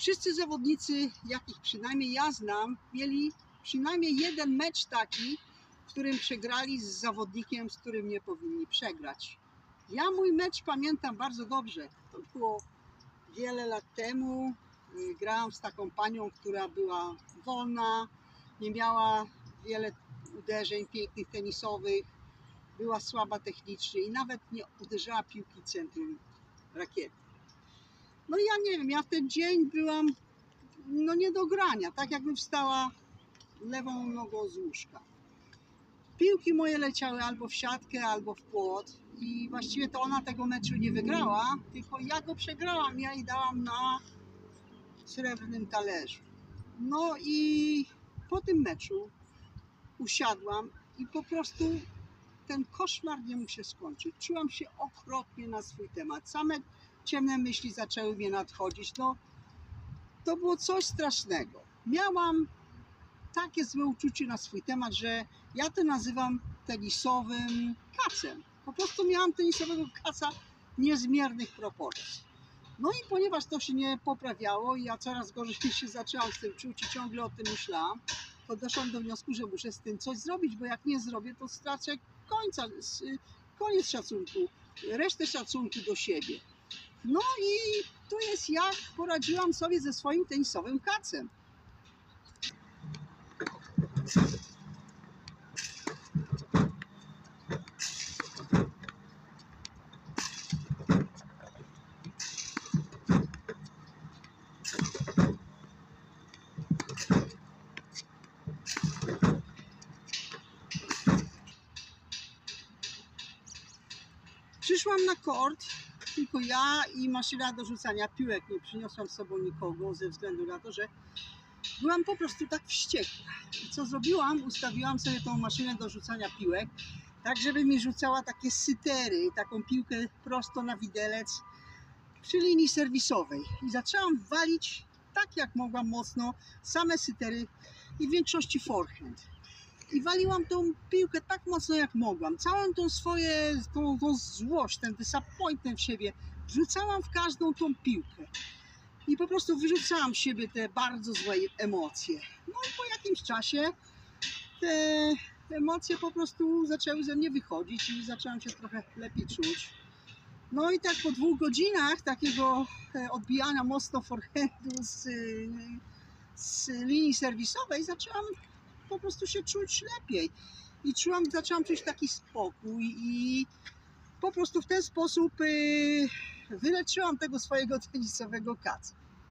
Wszyscy zawodnicy, jakich przynajmniej ja znam, mieli przynajmniej jeden mecz taki, w którym przegrali z zawodnikiem, z którym nie powinni przegrać. Ja mój mecz pamiętam bardzo dobrze. To było wiele lat temu. Y, Grałam z taką panią, która była wolna, nie miała wiele uderzeń pięknych tenisowych, była słaba technicznie i nawet nie uderzała piłki centrum rakiety. No i ja nie wiem, ja w ten dzień byłam no nie do grania, tak jakbym wstała lewą nogą z łóżka. Piłki moje leciały albo w siatkę, albo w płot i właściwie to ona tego meczu nie wygrała, tylko ja go przegrałam, ja jej dałam na srebrnym talerzu. No i po tym meczu usiadłam i po prostu ten koszmar nie mógł się skończyć. Czułam się okropnie na swój temat. Same ciemne myśli zaczęły mnie nadchodzić. No, to było coś strasznego. Miałam takie złe uczucie na swój temat, że ja to nazywam tenisowym kacem. Po prostu miałam tenisowego kaca niezmiernych proporcji. No i ponieważ to się nie poprawiało i ja coraz gorzej się zaczęłam z tym czuć i ciągle o tym myślałam, to doszłam do wniosku, że muszę z tym coś zrobić, bo jak nie zrobię, to stracę końca, koniec szacunku, resztę szacunku do siebie. No i tu jest jak poradziłam sobie ze swoim tenisowym kacem. Przyszłam na kort, tylko ja i maszyna do rzucania piłek. Nie przyniosłam z sobą nikogo ze względu na to, że byłam po prostu tak wściekła. I co zrobiłam? Ustawiłam sobie tą maszynę do rzucania piłek, tak żeby mi rzucała takie sytery, taką piłkę prosto na widelec przy linii serwisowej. I zaczęłam walić tak jak mogłam mocno, same sytery i w większości forehand i waliłam tą piłkę tak mocno jak mogłam. Całą tą swoje, tą, tą złość, ten disappointment w siebie wrzucałam w każdą tą piłkę. I po prostu wyrzucałam z siebie te bardzo złe emocje. No i po jakimś czasie te emocje po prostu zaczęły ze mnie wychodzić i zaczęłam się trochę lepiej czuć. No i tak po dwóch godzinach takiego e, odbijania mocno forehandu z, z linii serwisowej zaczęłam po prostu się czuć lepiej. I czułam, zaczęłam czuć taki spokój i po prostu w ten sposób yy, wyleczyłam tego swojego tenisowego kaca.